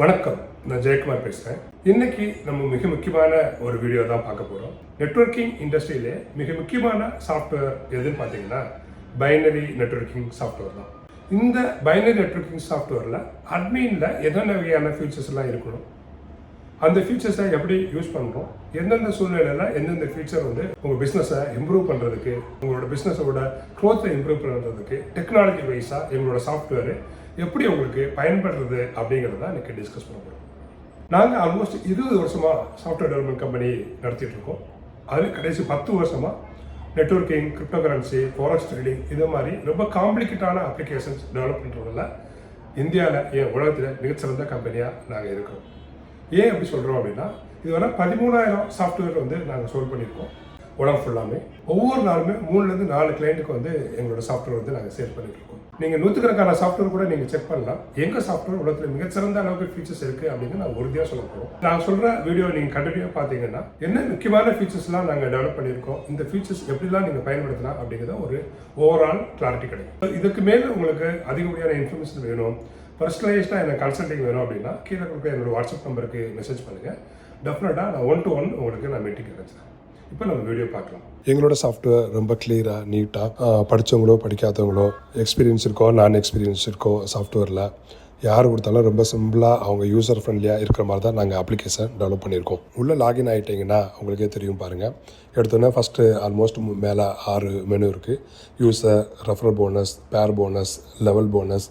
வணக்கம். நான் ஜெயக்குமார் பேசுகிறேன் இன்னைக்கு நம்ம மிக முக்கியமான ஒரு வீடியோ தான் பார்க்க போகிறோம் நெட்வொர்க்கிங் இண்டஸ்ட்ரியிலே மிக முக்கியமான சாஃப்ட்வேர் எதுன்னு பார்த்தீங்கன்னா பைனரி நெட்வொர்க்கிங் சாஃப்ட்வேர் தான். இந்த பைனரி நெட்வொர்க்கிங் சாஃப்ட்வேரில் அட்மீனில் என்னென்ன வகையான ஃபீச்சர்ஸ் எல்லாம் இருக்கணும்? அந்த ஃபீச்சர்ஸை எப்படி யூஸ் பண்ணுறோம் எந்தெந்த சூழ்நிலையில் எந்தெந்த ஃபீச்சர் வந்து உங்கள் பிஸ்னஸை இம்ப்ரூவ் பண்ணுறதுக்கு உங்களோட பிஸ்னஸோட க்ரோத்தை இம்ப்ரூவ் பண்ணுறதுக்கு டெக்னாலஜி வைஸாக எங்களோட சாஃப்ட்வேரு எப்படி உங்களுக்கு பயன்படுறது அப்படிங்கிறத இன்னைக்கு டிஸ்கஸ் பண்ண போகிறோம் நாங்கள் ஆல்மோஸ்ட் இருபது வருஷமாக சாஃப்ட்வேர் டெவலப்மெண்ட் கம்பெனி நடத்திட்டு இருக்கோம். அது கடைசி பத்து வருஷமாக networking crypto currency forex trading இது மாதிரி ரொம்ப காம்ப்ளிகேட்டான அப்ளிகேஷன்ஸ் டெவலப் பண்ணுறதில் இந்தியாவில் என் உலகத்தில் மிகச்சிறந்த கம்பெனியாக நாங்கள் இருக்கோம் ஏன் அப்படி சொல்கிறோம் அப்படின்னா இதுவரை பதிமூணாயிரம் சாஃப்ட்வேர் வந்து நாங்கள் சோல்வ் பண்ணியிருக்கோம். உலகம் ஃபுல்லாமே ஒவ்வொரு நாளுமே மூணுலேருந்து நாலு கிளைண்ட்டுக்கு வந்து எங்களோட சாஃப்ட்வேர் வந்து நாங்கள் சேல் பண்ணிட்டு நீங்கள் நூற்றுக்கணக்கான சாஃப்ட்வேர் கூட நீங்கள் செக் பண்ணலாம். எங்கள் சாஃப்ட்வேர் உலகத்தில் மிகச்சிறந்த அளவுக்கு ஃபீச்சர்ஸ் இருக்குது அப்படின்னு நான் உறுதியாக சொல்ல போகிறோம் நான் சொல்கிற வீடியோ நீங்கள் கண்டினியூவாக பார்த்தீங்கன்னா என்ன முக்கியமான ஃபீச்சர்ஸ்லாம் நாங்கள் டெவலப் பண்ணியிருக்கோம்? இந்த ஃபீச்சர்ஸ் எப்படிலாம் நீங்கள் பயன்படுத்தலாம் அப்படிங்கிறத ஒரு ஓவரால் கிளாரிட்டி கிடைக்கும். இதுக்கு மேலே உங்களுக்கு அதிகப்படியான இன்ஃபர்மேஷன் வேணும். பர்சனலைஸ்டாக எனக்கு கன்சல்டிங் வேணும் அப்படின்னா கீழே கொடுக்க என்னோட வாட்ஸ்அப் நம்பருக்கு மெசேஜ் பண்ணுங்கள் டெஃபினட்டாக நான் ஒன் டு ஒன் உங்களுக்கு நான் மீட்டிங் கிடைச்சேன் இப்போ நம்ம வீடியோ பார்க்கலாம். எங்களோட சாஃப்ட்வேர் ரொம்ப கிளியராக நீட்டாக படித்தவங்களோ படிக்காதவங்களோ எக்ஸ்பீரியன்ஸ் இருக்கோ நான் எக்ஸ்பீரியன்ஸ் இருக்கோ சாஃப்ட்வேரில் யார் கொடுத்தாலும் ரொம்ப சிம்பிளாக அவங்க யூசர் ஃப்ரெண்ட்லியாக இருக்கிற மாதிரி தான் நாங்கள் அப்ளிகேஷன் டெவலப் பண்ணியிருக்கோம். உள்ளே லாகின் ஆகிட்டிங்கன்னா உங்களுக்கே தெரியும் பாருங்கள் எடுத்தோன்னே ஃபஸ்ட்டு ஆல்மோஸ்ட் மேலே ஆறு மெனு இருக்குது user referral bonus pair bonus level bonus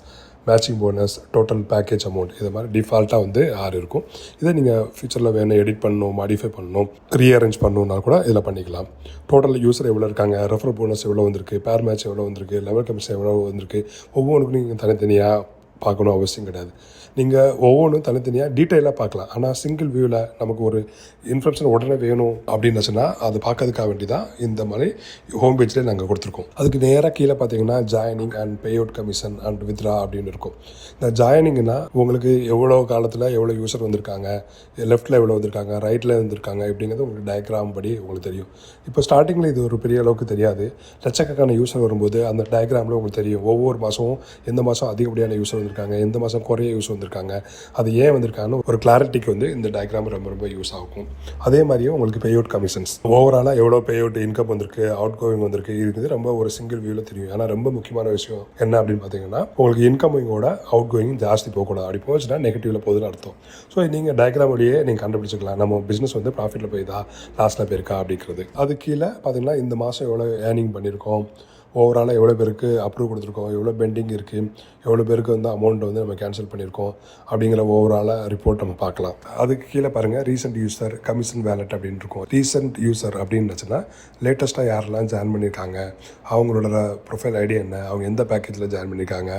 matching bonus total package amount இது மாதிரி டிஃபால்ட்டாக வந்து ஆறு இருக்கும். இதை நீங்கள் ஃபியூச்சரில் வேணும் எடிட் பண்ணணும் மாடிஃபை பண்ணணும் ரீஅரேஞ்ச் பண்ணணும்னா கூட இதில் பண்ணிக்கலாம். டோட்டல் யூஸர் எவ்வளோ இருக்காங்க ரெஃபர் போனஸ் எவ்வளோ வந்திருக்கு பேர் மேட்ச் எவ்வளோ வந்திருக்கு லெவல் கமிஷன் எவ்வளோ வந்திருக்கு ஒவ்வொன்றுக்கும் நீங்கள் தனித்தனியாக பார்க்கணும் அவசியம் கிடையாது. நீங்கள் ஒவ்வொன்றும் தனித்தனியாக டீட்டெயிலாக பார்க்கலாம். ஆனால் சிங்கிள் வியூவில் நமக்கு ஒரு இன்ஃபர்மேஷன் உடனே வேணும் அப்படின்னுச்சுன்னா அது பார்க்கறதுக்காக வேண்டி தான் இந்த மாதிரி ஹோம் பேஜ்லேயே நாங்கள் கொடுத்துருக்கோம். அதுக்கு நேராக கீழே பார்த்தீங்கன்னா joining and pay out commission and withdraw அப்படின்னு இருக்கும். இந்த ஜாயினிங்னா உங்களுக்கு எவ்வளோ காலத்தில் எவ்வளோ யூசர் வந்திருக்காங்க லெஃப்ட்டில் எவ்வளோ வந்திருக்காங்க ரைட்டில் வந்திருக்காங்க அப்படிங்கிறது உங்களுக்கு டயக்ராம் படி உங்களுக்கு தெரியும். இப்போ ஸ்டார்டிங்கில் இது ஒரு பெரிய அளவுக்கு தெரியாது. லட்சக்கணக்கான யூசர் வரும்போது அந்த டயக்ராமில் உங்களுக்கு தெரியும். ஒவ்வொரு மாதமும் எந்த மாதம் அதிகப்படியான யூசர் வந்திருக்காங்க எந்த மாதம் குறைய யூஸ் வந்திருக்காங்க. அது ஏன் வந்திருக்காங்கன்னு ஒரு கிளாரிட்டிக்கு வந்து இந்த டயக்ராம் ரொம்ப ரொம்ப யூஸ் ஆகும். அதே மாதிரியும் உங்களுக்கு பே அவுட் கமிஷன்ஸ் ஓவராலாக எவ்வளோ பே அவுட் இன்கம் வந்திருக்கு அவுட் கோயிங் வந்திருக்கு இருக்குது ரொம்ப ஒரு சிங்கிள் வியூவில் தெரியும். ஆனால் ரொம்ப முக்கியமான விஷயம் என்ன அப்படின்னு பார்த்தீங்கன்னா உங்களுக்கு இன்கமிங்கோட அவுட் கோயிங் ஜாஸ்தி போகக்கூடாது. அப்படி போச்சுன்னா நெகட்டிவ்ல போகுதுன்னு அர்த்தம். ஸோ நீங்கள் டயக்ராம் வழியே நீங்கள் கண்டுபிடிச்சிக்கலாம். நம்ம பிஸ்னஸ் வந்து ப்ராஃபிட்டில் போய்தா லாஸ்ட்டில் போயிருக்கா அப்படிங்கிறது. அது கீழே பார்த்தீங்கன்னா இந்த மாதம் எவ்வளோ ஏர்னிங் பண்ணியிருக்கோம். ஓவராலாக எவ்வளோ பேருக்கு அப்ரூவ் கொடுத்துருக்கோம்? எவ்வளோ பெண்டிங் இருக்குது எவ்வளோ பேருக்கு வந்து அமௌண்ட் வந்து நம்ம கேன்சல் பண்ணியிருக்கோம்? அப்படிங்கிற ஓவராலாக ரிப்போர்ட் நம்ம பார்க்கலாம். அதுக்கு கீழே பாருங்கள் ரீசெண்ட் யூசர் கமிஷன் வேலட் அப்படின்னு இருக்கும். ரீசெண்ட் யூசர் அப்படின்னுச்சுன்னா லேட்டஸ்ட்டாக யாரெல்லாம் ஜாயின் பண்ணியிருக்காங்க? அவங்களோட ப்ரொஃபைல் ஐடி என்ன? அவங்க எந்த பேக்கேஜில் ஜாயின் பண்ணியிருக்காங்க?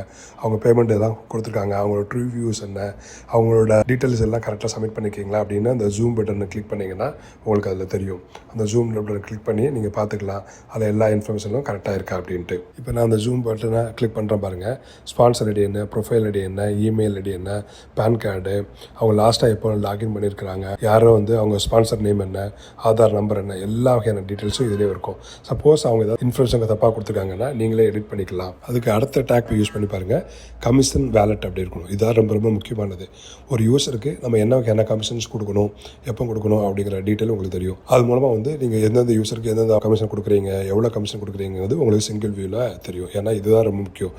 அவங்க பேமெண்ட் எல்லாம் கொடுத்துருக்காங்க? அவங்களோட ட்ரூ வியூஸ் என்ன? அவங்களோட டீட்டெயில்ஸ் எல்லாம் கரெக்டாக சப்மிட் பண்ணிக்கிங்களா அப்படின்னு அந்த ஜூம் பட்டனை கிளிக் பண்ணிங்கன்னா உங்களுக்கு அதில் தெரியும். அந்த ஜூம் பட்டனை கிளிக் பண்ணி நீங்கள் பார்த்துக்கலாம். அதில் எல்லா இன்ஃபர்மேஷனும் கரெக்டாக இருக்கா? அப்படின்ட்டு. இப்போ நான் அந்த ஜூம் பட்டனை கிளிக் பண்ணுறேன் பாருங்கள் ஸ்பான்சர் ஐடி என்ன ப்ரொஃபைல் ஐடி என்ன இமெயில் ஐடி என்ன பேன் கார்டு அவங்க லாஸ்ட்டாக எப்போ லாகின் பண்ணியிருக்கிறாங்க யாரோ வந்து அவங்க ஸ்பான்சர் நேம் என்ன ஆதார் நம்பர் என்ன எல்லா வகையான டீட்டெயில்ஸும் இதிலே இருக்கும். சப்போஸ் அவங்க ஏதாவது இன்ஃபர்மேஷன் தப்பாக கொடுத்துருக்காங்கன்னா நீங்களே எடிட் பண்ணிக்கலாம். அதுக்கு அடுத்த டேக் யூஸ் பண்ணி பாருங்கள் கமிஷன் வேலட் அப்படி இருக்கணும். இதான் ரொம்ப ரொம்ப முக்கியமானது. ஒரு யூஸருக்கு நம்ம என்ன வகையான கமிஷன்ஸ் கொடுக்கணும் எப்போ கொடுக்கணும் அப்படிங்கிற டீட்டெயில் உங்களுக்கு தெரியும். அது மூலமாக வந்து நீங்கள் எந்தெந்த யூஸருக்கு எந்தெந்த கமிஷன் கொடுக்குறீங்க எவ்வளோ கமிஷன் கொடுக்குறீங்கிறது உங்களுக்கு சிங்கிள் வியூவில் தெரியும். ஏன்னா இதுதான் ரொம்ப முக்கியம்.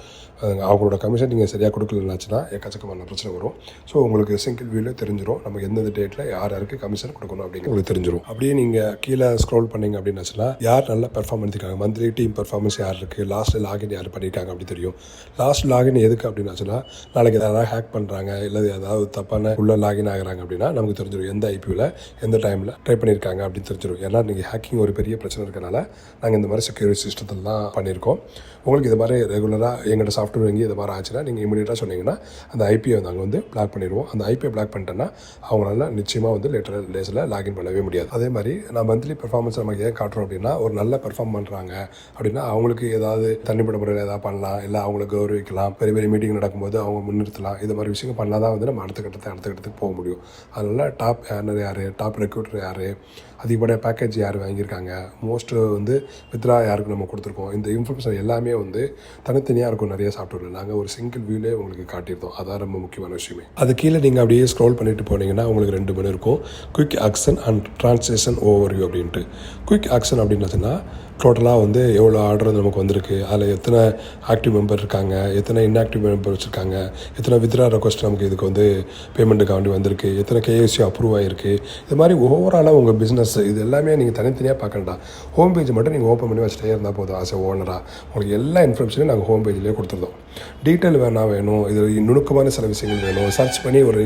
அவங்களோட கமிஷன் நீங்கள் சரியாக கொடுக்கலனாச்சுன்னா எக்கச்சக்கமான பிரச்சனை வரும். ஸோ உங்களுக்கு சிங்கிள் வியூவில் தெரிஞ்சிடும் நம்ம எந்தெந்த டேட்டில் யார் யாருக்கு கமிஷன் கொடுக்கணும் அப்படின்னு உங்களுக்கு தெரிஞ்சிடும் அப்படியே நீங்கள் கீழே ஸ்க்ரோல் பண்ணிங்க அப்படின்னாச்சுன்னா யார் நல்ல பெர்ஃபார்ம் பண்ணியிருக்காங்க மந்த்லி டீம் பெர்ஃபார்மன்ஸ் யார் இருக்குது லாஸ்ட் லாகின் யார் பண்ணியிருக்காங்க அப்படி தெரியும். லாஸ்ட் லாகின் எதுக்கு அப்படின்னாச்சுன்னா நாளைக்கு ஏதாவது ஹேக் பண்ணுறாங்க இல்லை ஏதாவது தப்பான உள்ள லாகின் ஆகிறாங்க அப்படின்னா நமக்கு தெரிஞ்சிடும் எந்த ஐபியூவில் எந்த டைமில் ட்ரை பண்ணியிருக்காங்க அப்படின்னு தெரிஞ்சிடும் ஏன்னா நீங்கள் ஹேக்கிங் ஒரு பெரிய பிரச்சனை இருக்கனால நாங்கள் இந்த மாதிரி செக்யூரிட்டி சிஸ்டத்தெல்லாம் பண்ணியிருக்கோம். உங்களுக்கு இது மாதிரி ரெகுலராக எங்கள்கிட்ட சாஃப்ட்வேர் வாங்கி இது மாதிரி ஆச்சுன்னா நீங்கள் இமீடியட்டாக சொன்னீங்கன்னா அந்த ஐபியை வந்து அங்கே வந்து பிளாக் பண்ணிடுவோம். அந்த ஐபியை பிளாக் பண்ணிட்டேன்னா அவங்களால நிச்சயமாக வந்து லேட்டர் டேஸில் லாகின் பண்ணவே முடியாது. அதே மாதிரி நான் மந்த்லி பெர்ஃபார்மன்ஸ் நமக்கு ஏன் காட்டுறோம் அப்படின்னா ஒரு நல்ல பெர்ஃபார்ம் பண்ணுறாங்க அப்படின்னா அவங்களுக்கு ஏதாவது தண்ணிப்பட முறையில் ஏதாவது பண்ணலாம் இல்லை அவங்கள கௌரவிக்கலாம். பெரிய பெரிய மீட்டிங் நடக்கும்போது அவங்க முன்னிறுத்தலாம். இது மாதிரி விஷயங்கள் பண்ணால் தான் வந்து நம்ம அடுத்த கட்டத்தை அடுத்த கட்டத்துக்கு போக முடியும். அதனால் டாப் ஏர்னர் யார் டாப் ரெக்ரூட்டர் யார் அதிகப்படைய பேக்கேஜ் யார் வாங்கியிருக்காங்க? மோஸ்ட் வந்து வித்ரா யாருக்கு நம்ம கொடுத்துருக்கோம்? இந்த இன்ஃபர்மேஷன் எல்லாமே வந்து தனித்தனியாக இருக்கும் நிறைய சாப்பிட்டுருக்கோம் நாங்கள் ஒரு சிங்கிள் வியூலே உங்களுக்கு காட்டியிருந்தோம். அதான் ரொம்ப முக்கியமான விஷயமே. அது கீழே நீங்கள் அப்படியே ஸ்க்ரோல் பண்ணிட்டு போனீங்கன்னா உங்களுக்கு ரெண்டு மணி இருக்கும். Quick action and translation over view அப்படின்ட்டு. குயிக் ஆக்ஷன் அப்படின்னதுன்னா டோட்டலாக வந்து எவ்வளோ ஆர்டர் வந்து நமக்கு வந்திருக்கு? அதில் எத்தனை ஆக்டிவ் மெம்பர் இருக்காங்க? எத்தனை இன்ஆக்டிவ் மெம்பர் வச்சுருக்காங்க எத்தனை வித்ரா ரெக்வஸ்ட் நமக்கு இதுக்கு வந்து பேமெண்ட்டுக்கு வேண்டி வந்திருக்கு? எத்தனை கேஎஸ்சி அப்ரூவ் ஆகிருக்கு இது மாதிரி ஓவராலாக உங்கள் பிஸ்னஸ் இது எல்லாமே நீங்கள் தனித்தனியாக பார்க்க வேண்டாம் ஹோம் பேஜ் மட்டும் நீங்கள் ஓப்பன் பண்ணி வச்சுட்டே இருந்தால் போதும் ஆஸ் ஓனராக உங்களுக்கு எல்லா இன்ஃபர்மேஷனையும் நாங்கள் ஹோம் பேஜ்லேயே கொடுத்துருந்தோம். டீட்டெயில் வேணா வேணும். இது நுணுக்கமான சில விஷயங்கள் வேணும். சர்ச் பண்ணி ஒரு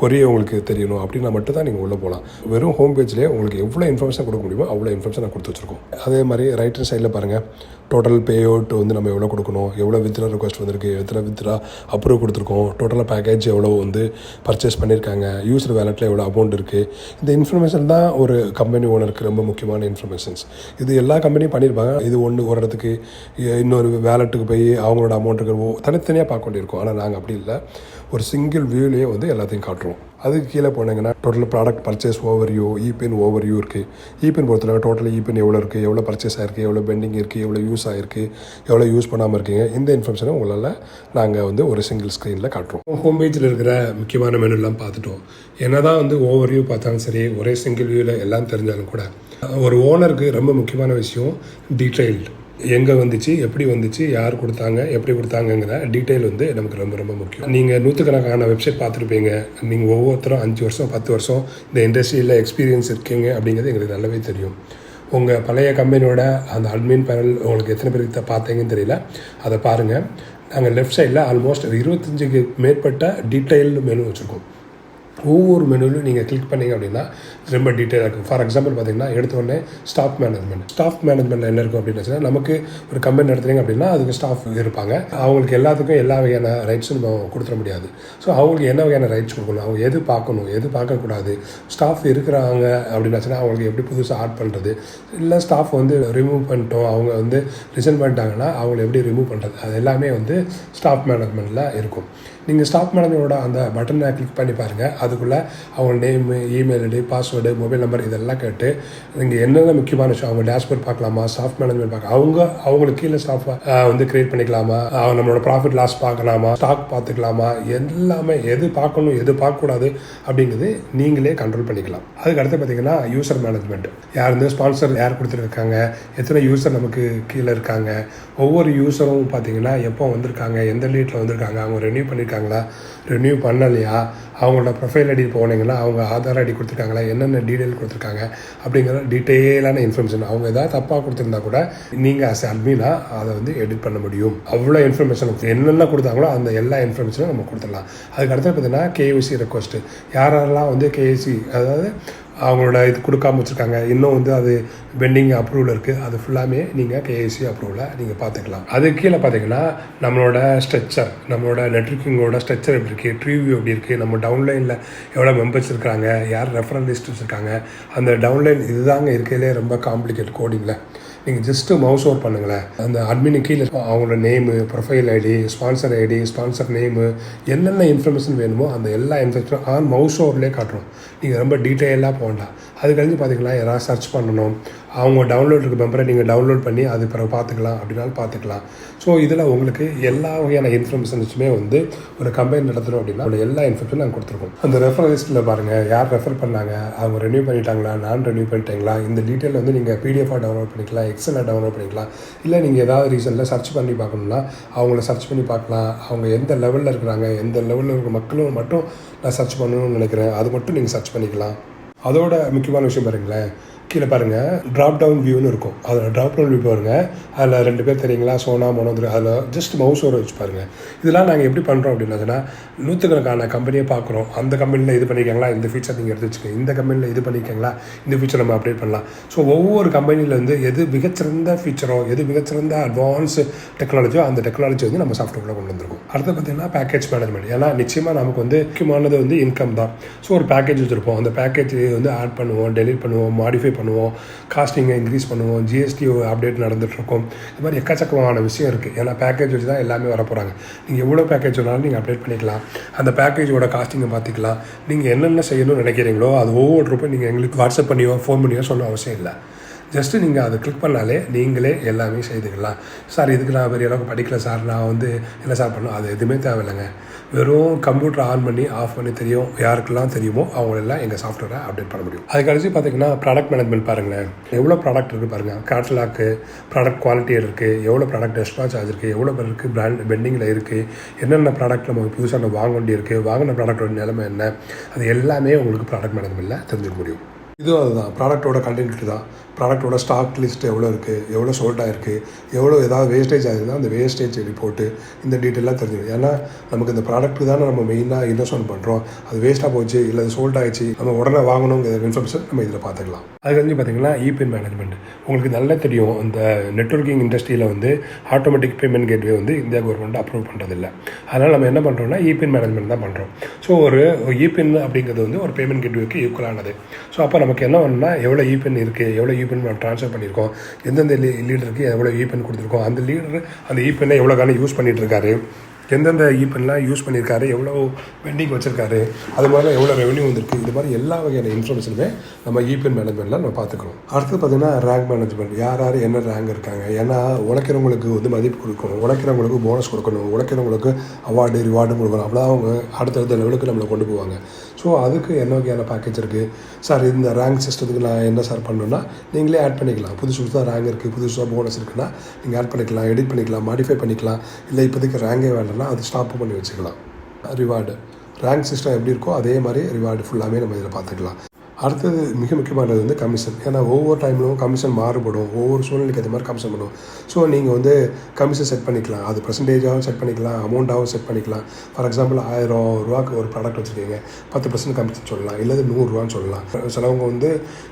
கொரியை உங்களுக்கு தெரியணும். அப்படின்னா மட்டும் தான் நீங்கள் உள்ளே போகலாம் வெறும் ஹோம் பேஜ்லேயே உங்களுக்கு எவ்வளோ இன்ஃபர்மேஷன் கொடுக்க முடியுமோ அவ்வளோ இன்ஃபர்மேஷன் நான் கொடுத்து வச்சுருக்கோம். அதே மாதிரி ரைட் ஹேண்ட் சைடில் பாருங்கள் டோட்டல் பே அவுட் வந்து நம்ம எவ்வளோ கொடுக்கணும்? எவ்வளோ வித்ரா ரிக்வஸ்ட் வந்திருக்கு? எத்தனை வித்ரா அப்ரூவ் கொடுத்துருக்கோம்? டோட்டலாக பேக்கேஜ் எவ்வளோ வந்து பர்ச்சேஸ் பண்ணியிருக்காங்க யூஸர் வேலெட்டில் எவ்வளோ அமௌண்ட் இருக்குது இந்த இன்ஃபர்மேஷன் தான் ஒரு கம்பெனி ஓனருக்கு ரொம்ப முக்கியமான இன்ஃபர்மேஷன்ஸ் இது எல்லா கம்பெனியும் பண்ணியிருப்பாங்க இது ஒன்று ஒரு இடத்துக்கு இன்னொரு வேலெட்டுக்கு போய் அவங்களோட அமௌண்ட்டுக்கு தனித்தனியாக பார்க்க வேண்டியிருக்கும். ஆனால் நாங்கள் அப்படி இல்லை. ஒரு சிங்கிள் வியூலேயே வந்து எல்லாத்தையும் காட்டுறோம். அதுக்கு கீழே போனீங்கன்னா total product purchase overview epin overview இருக்குது இபின் பொறுத்தவரை டோட்டல் இபின் எவ்வளோ இருக்குது எவ்வளோ பர்ச்சேஸ் ஆயிருக்கு எவ்வளோ பெண்டிங் இருக்குது எவ்வளோ யூஸ் ஆயிருக்கு எவ்வளோ யூஸ் பண்ணாமல் இருக்கீங்க இந்த இன்ஃபர்மேஷனை உங்களால் நாங்கள் வந்து ஒரு சிங்கிள் ஸ்க்ரீனில் காட்டுறோம். ஹோம் பேஜில் இருக்கிற முக்கியமான மெனுலாம் பார்த்துட்டோம். என்ன தான் வந்து ஓவர்வியூ பார்த்தாலும் சரி ஒரே சிங்கிள் வியூவில் எல்லாம் தெரிஞ்சாலும் கூட ஒரு ஓனருக்கு ரொம்ப முக்கியமான விஷயம் டீட்டெயில்டு எங்கே வந்துச்சு எப்படி வந்துச்சு யார் கொடுத்தாங்க எப்படி கொடுத்தாங்கங்கிற டீட்டெயில் வந்து நமக்கு ரொம்ப ரொம்ப முக்கியம். நீங்கள் நூற்றுக்கணக்கான வெப்சைட் பார்த்துருப்பீங்க. நீங்கள் ஒவ்வொருத்தரும் அஞ்சு வருஷம் பத்து வருஷம் இந்த இண்டஸ்ட்ரியில் எக்ஸ்பீரியன்ஸ் இருக்கீங்க அப்படிங்கிறது எங்களுக்கு நல்லாவே தெரியும். உங்கள் பழைய கம்பெனியோட அந்த அட்மின் பேனல் உங்களுக்கு எத்தனை பேருக்கு பார்த்தீங்கன்னு தெரியல. அதை பாருங்கள் நாங்கள் லெஃப்ட் சைடில் ஆல்மோஸ்ட் இருபத்தஞ்சுக்கு மேற்பட்ட டீட்டெயில் மெனு வச்சுருக்கோம். ஒவ்வொரு மெனுவிலும் நீங்கள் கிளிக் பண்ணீங்க அப்படின்னா ரொம்ப டீட்டெயிலாக இருக்கும். ஃபார் எக்ஸாம்பிள் பார்த்தீங்கன்னா எடுத்தோடனே ஸ்டாஃப் மேனேஜ்மெண்ட் ஸ்டாஃப் மேனேஜ்மெண்ட்டில் என்ன இருக்கும் அப்படின்னு நமக்கு ஒரு கம்பெனி நடத்துறீங்க அப்படின்னா அதுக்கு ஸ்டாஃப் இருப்பாங்க. அவங்களுக்கு எல்லாத்துக்கும் எல்லா வகையான ரைட்ஸும் நம்ம கொடுத்துட முடியாது. ஸோ அவங்களுக்கு என்ன வகையான ரைட்ஸ் கொடுக்கணும்? அவங்க எது பார்க்கணும்? எது பார்க்கக்கூடாது? ஸ்டாஃப் இருக்கிறாங்க அப்படின்னாச்சுன்னா அவங்களுக்கு எப்படி புதுசாக ஆட் பண்ணுறது இல்லை ஸ்டாஃப் வந்து ரிமூவ் பண்ணிட்டோம் அவங்க வந்து ரிசைன் பண்ணிட்டாங்கன்னா அவங்களை எப்படி ரிமூவ் பண்ணுறது அது எல்லாமே வந்து ஸ்டாஃப் மேனேஜ்மெண்ட்டில் இருக்கும். நீங்கள் ஸ்டாஃப் மேனேஜரோட அந்த பட்டனை கிளிக் பண்ணி பாருங்கள் அதுக்குள்ளே அவங்க name email ID password mobile number இதெல்லாம் கேட்டு நீங்கள் என்னென்ன முக்கியமான விஷயம் அவங்க டேஷ்போர்ட் பார்க்கலாமா ஸ்டாஃப் மேனேஜ்மெண்ட் பார்க்க அவங்க அவங்களுக்கு கீழே ஸ்டாஃப் வந்து கிரியேட் பண்ணிக்கலாமா அவங்க நம்மளோட ப்ராஃபிட் லாஸ் பார்க்கலாமா ஸ்டாக் பார்த்துக்கலாமா எல்லாமே எது பார்க்கணும் எது பார்க்கக்கூடாது அப்படிங்கிறது நீங்களே கண்ட்ரோல் பண்ணிக்கலாம். அதுக்கு அடுத்து பார்த்தீங்கன்னா யூசர் மேனேஜ்மெண்ட் யார் வந்து ஸ்பான்சர் யார் கொடுத்துருக்காங்க எத்தனை யூசர் நமக்கு கீழே இருக்காங்க ஒவ்வொரு யூஸரும் பார்த்தீங்கன்னா எப்போ வந்திருக்காங்க எந்த டேட்டில் வந்திருக்காங்க அவங்க ரெனியூ பண்ணியிருக்காங்களா ரெனியூ பண்ணலையா அவங்களோட ப்ரொஃபைல் ஐடி போனீங்கன்னா அவங்க ஆதார் ஐடி கொடுத்துருக்காங்களா என்னென்ன டீட்டெயில் கொடுத்துருக்காங்க அப்படிங்கிற டீட்டெயிலான இன்ஃபர்மேஷன் அவங்க ஏதாவது தப்பாக கொடுத்துருந்தா கூட நீங்கள் அஸ் அட்மினா அதை வந்து எடிட் பண்ண முடியும். அவ்வளோ இன்ஃபர்மேஷன் என்னென்ன கொடுத்தாங்களோ அந்த எல்லா இன்ஃபர்மேஷனும் நம்ம கொடுத்துடலாம். அதுக்கடுத்து பார்த்தீங்கன்னா கேஒசி ரெக்வஸ்ட்டு யாரெல்லாம் வந்து கேஒசி அதாவது அவங்களோட இது கொடுக்காம வச்சுருக்காங்க. இன்னும் வந்து அது பெண்டிங் அப்ரூவல் இருக்குது அது ஃபுல்லாமே நீங்கள் கேஏசி அப்ரூவலில் நீங்கள் பார்த்துக்கலாம் அது கீழே பார்த்தீங்கன்னா நம்மளோட ஸ்ட்ரக்சர் நம்மளோட நெட்ஒர்க்கிங்கோட ஸ்ட்ரக்சர் எப்படி இருக்குது ட்ரீவியூ எப்படி இருக்குது நம்ம டவுன்லைனில் எவ்வளோ மெம்பர்ஸ் இருக்காங்க யார் ரெஃபரல் லிஸ்ட் வச்சுருக்காங்க அந்த டவுன்லைன் இதுதாங்க இருக்கையிலே ரொம்ப காம்ப்ளிகேட் கோடிங்கில் நீங்கள் ஜஸ்ட்டு மவுஸ் ஓவர் பண்ணுங்களேன். அந்த அட்மின் கீழே அவங்களோட name profile ID sponsor ID sponsor name என்னென்ன இன்ஃபர்மேஷன் வேணுமோ அந்த எல்லா இன்ஃபர்மேஷனும் ஆன் மவுஸ் ஓவர்லேயே காட்டுறோம். நீங்கள் ரொம்ப டீட்டெயிலாக போகண்டா அது கழிஞ்சு பார்த்தீங்களா யாராவது சர்ச் பண்ணணும். அவங்க டவுன்லோட் இருக்க மெம்பரை நீங்கள் டவுன்லோட் பண்ணி அது பிறகு பார்த்துக்கலாம் அப்படின்னாலும் பார்த்துக்கலாம். ஸோ இதில் உங்களுக்கு எல்லா வகையான இன்ஃபர்மேஷன்ஸுமே வந்து ஒரு கம்பெனி நடத்துகிறோம் அப்படின்னா அதோட எல்லா இன்ஃபர்மேஷனும் நாங்கள் கொடுத்துருக்கோம். அந்த ரெஃபர் லிஸ்ட்டில் பாருங்கள் யார் ரெஃபர் பண்ணாங்க அவங்க ரெனியூ பண்ணிட்டாங்களா நான் ரெனியூ பண்ணிட்டீங்களா இந்த டீட்டெயில் வந்து நீங்கள் பிடிஎஃபாக டவுன்லோட் பண்ணிக்கலாம் எக்ஸலில் டவுன்லோட் பண்ணிக்கலாம் இல்லை நீங்கள் ஏதாவது ரீசனில் சர்ச் பண்ணி பார்க்கணும்னா அவங்கள சர்ச் பண்ணி பார்க்கலாம். அவங்க எந்த லெவலில் இருக்கிறாங்க எந்த லெவலில் இருக்கிற மக்களும் மட்டும் நான் சர்ச் பண்ணணும்னு நினைக்கிறேன். அது மட்டும் நீங்கள் சர்ச் பண்ணிக்கலாம். அதோட முக்கியமான விஷயம் பாருங்களேன். கீழே பாருங்கள் ட்ராப் டவுன் வியூன்னு இருக்கும். அதில் ட்ராப் டவுன் வியூ பாருங்கள் அதில் ரெண்டு பேர் தெரியுங்களா? சோனா மனோதர் அதில் ஜஸ்ட் மவுஸ் ஓர வச்சு பாருங்கள் இதெல்லாம் நாங்கள் எப்படி பண்ணுறோம் அப்படின்னா நூற்றுக்கணக்கான கம்பெனியை பார்க்குறோம். அந்த கம்பெனியில் இது பண்ணிக்கங்களா இந்த ஃபீச்சர் நீங்கள் எடுத்து வச்சுக்கோங்க. இந்த கம்பெனியில் இது பண்ணிக்கங்களா இந்த ஃபீச்சர் நம்ம அப்டேட் பண்ணலாம். ஸோ ஒவ்வொரு கம்பெனிலேருந்து எது மிகச்சிறந்த ஃபீச்சரோ எது மிகச்சிறந்த அட்வான்ஸ் டெக்னாலஜியோ அந்த டெக்னாலஜி வந்து நம்ம சாஃப்ட்வேரில் கொண்டு வந்திருக்கோம். அடுத்து பார்த்தீங்கன்னா பேக்கேஜ் மேனேஜ்மெண்ட் ஏன்னா நிச்சயமாக நமக்கு வந்து முக்கியமானது வந்து இன்கம் தான். ஸோ ஒரு பேக்கேஜ் வச்சுருப்போம். அந்த பேக்கேஜ் வந்து ஆட் பண்ணுவோம் டெலிட் பண்ணுவோம் மாடிஃபை பண்ணுவோம் காஸ்டிங்கை இன்க்ரீஸ் பண்ணுவோம் ஜிஎஸ்டி அப்டேட் நடந்துகிட்ருக்கோம் இது மாதிரி எக்கச்சக்கமான விஷயம் இருக்குது ஏன்னா பேக்கேஜ் வச்சு தான் எல்லாமே வர போகிறாங்க நீங்கள் எவ்வளோ பேக்கேஜ் வேணாலும் நீங்கள் அப்டேட் பண்ணிக்கலாம். அந்த பேக்கேஜோட காஸ்டிங்கை பார்த்துக்கலாம். நீங்கள் என்னென்ன செய்யணும்னு நினைக்கிறீங்களோ அது ஒவ்வொரு ரூபாய் நீங்கள் எங்களுக்கு வாட்ஸ்அப் பண்ணியோ ஃபோன் பண்ணியோ சொல்லணும் அவசியம் இல்லை. ஜஸ்ட்டு நீங்கள் அதை கிளிக் பண்ணாலே நீங்களே எல்லாமே செய்துக்கலாம். சார் இதுக்கு நான் பெரிய அளவுக்கு படிக்கல சார் நான் வந்து என்ன சார் பண்ணணும்? அது எதுவுமே தேவையில்லைங்க. வெறும் கம்ப்யூட்டர் ஆன் பண்ணி ஆஃப் பண்ணி தெரியும். யாருக்கெல்லாம் தெரியுமோ அவங்களெல்லாம் எங்கள் சாஃப்ட்வேரை அப்டேட் பண்ண முடியும். அது கழிச்சு பார்த்தீங்கன்னா ப்ராடக்ட் மேனேஜ்மெண்ட் பாருங்களேன். எவ்வளோ ப்ராடக்ட் இருக்குது பாருங்கள் கேட்லாக்கு ப்ராடக்ட் குவாலிட்டி இருக்குது எவ்வளோ ப்ராடக்ட் எக்ஸ்ட்ரா சார்ஜ் இருக்குது எவ்வளோ இருக்குது பிராண்ட் பெண்டிங்கில் இருக்குது என்னென்ன ப்ராடக்ட் நம்ம புதுசாக நம்ம வாங்க வேண்டியிருக்கு வாங்கின ப்ராடக்டோட நிலைமை என்ன? அது எல்லாமே உங்களுக்கு ப்ராடக்ட் மேனேஜ்மெண்ட்டில் தெரிஞ்சுக்க முடியும். இதுவும் அதுதான். ப்ராடக்ட்டோட கண்டென்ட் தான். ப்ராடக்ட்டோட ஸ்டாக் லிஸ்ட் எவ்வளோ இருக்குது எவ்வளோ சோல்ட் ஆகிருக்கு எவ்வளோ ஏதாவது வேஸ்டேஜ் ஆகுதுன்னா அந்த வேஸ்டேஜ் ரிப்போர்ட்டு இந்த டீட்டெயிலாக தெரிஞ்சிடும் ஏன்னா நமக்கு இந்த ப்ராடக்ட்டு தானே நம்ம மெயினாக இன்வெஸ்ட்மெண்ட் பண்ணுறோம் அது வேஸ்ட்டாக போச்சு இல்லை அது சோல்ட் ஆகிடுச்சு நம்ம உடனே வாங்கணுங்கிற இன்ஃபர்மேஷன் நம்ம இதில் பார்த்துக்கலாம். அது வந்து பார்த்தீங்கன்னா இபின் மேனேஜ்மெண்ட் உங்களுக்கு நல்லா தெரியும் இந்த நெட்ஒர்க்கிங் இண்டஸ்ட்ரியில் வந்து ஆட்டோமேட்டிக் பேமெண்ட் கேட்வே வந்து இந்தியா கவர்மெண்ட் அப்ரூவ் பண்ணுறதில்ல அதனால் நம்ம என்ன பண்ணுறோம்னா இபின் மேனேஜ்மெண்ட் தான் பண்ணுறோம் ஸோ ஒரு இபின் அப்படிங்கிறது வந்து ஒரு பேமெண்ட் கேட்வேக்கு ஈக்குவலானது ஸோ அப்போ நமக்கு என்ன பண்ணணும்னா எவ்வளோ இபின் இருக்குது எவ்வளோ இபின் ட்ரான்ஸ்ஃபர் பண்ணியிருக்கோம். எந்தெந்த லீடருக்கு எவ்வளோ ஈபென் கொடுத்துருக்கோம். அந்த லீடர் அந்த இபினை எவ்வளோ காலம் யூஸ் பண்ணிட்டு இருக்காரு? எந்தெந்த ஈப்பன்லாம் யூஸ் பண்ணியிருக்காரு எவ்வளோ பெண்டிங் வச்சுருக்காரு அது மாதிரிலாம் எவ்வளோ ரெவன்யூ வந்திருக்கு இது மாதிரி எல்லா வகையான இன்ஃபர்மேஷனுமே நம்ம ஈபன் மேனேஜ்மெண்ட்டில் நம்ம பார்த்துக்கணும் அடுத்து பார்த்தீங்கன்னா ரேங்க் மேனேஜ்மெண்ட் யார் யார் என்ன ரேங்க் இருக்காங்க? ஏன்னா உழைக்கிறவங்களுக்கு வந்து மதிப்பு கொடுக்கணும். உழைக்கிறவங்களுக்கு போனஸ் கொடுக்கணும். உழைக்கிறவங்களுக்கு அவார்டு ரிவார்டு கொடுக்கணும். அப்போ அவங்க அடுத்தடுத்த லெவலுக்கு நம்மளை கொண்டு போவாங்க. ஸோ அதுக்கு என்ன வகையான பேக்கேஜ் இருக்குது சார் இந்த ரேங்க் சிஸ்டத்துக்கு நான் என்ன சார் பண்ணணும்னா நீங்களே ஆட் பண்ணிக்கலாம். புதுசு புதுசாக ரேங்க் இருக்குது புதுசாக போனஸ் இருக்குன்னா நீங்கள் ஆட் பண்ணிக்கலாம் எடிட் பண்ணிக்கலாம் மாடிஃபை பண்ணிக்கலாம். இல்லை இப்போதைக்கு ரேங்கே வேண்டாம்னா அது ஸ்டாப் பண்ணி வச்சுக்கலாம். ரிவார்டு ரேங்க் சிஸ்டம் எப்படி இருக்கோ அதே மாதிரி ரிவார்டு ஃபுல்லாமே நம்ம இதில் பார்த்துக்கலாம். அடுத்தது மிக முக்கியமானது வந்து கமிஷன் ஏன்னா ஒவ்வொரு டைம்லும் கமிஷன் மாறுபடும். ஒவ்வொரு சூழ்நிலைக்கு ஏற்ற மாதிரி கமிஷன் பண்ணும். ஸோ நீங்கள் வந்து கமிஷன் செட் பண்ணிக்கலாம். அது பர்சன்டேஜாகவும் செட் பண்ணிக்கலாம். அமௌண்ட்டாகவும் செட் பண்ணிக்கலாம். ஃபார் எக்ஸாம்பிள் ஆயிரம் ரூபாய்க்கு ஒரு ப்ராடக்ட் வச்சுருக்கீங்க. பத்து பர்சன்ட் கமிஷன் சொல்லலாம். இல்லை நூறுரூவான்னு சொல்லலாம். சிலவங்க வந்து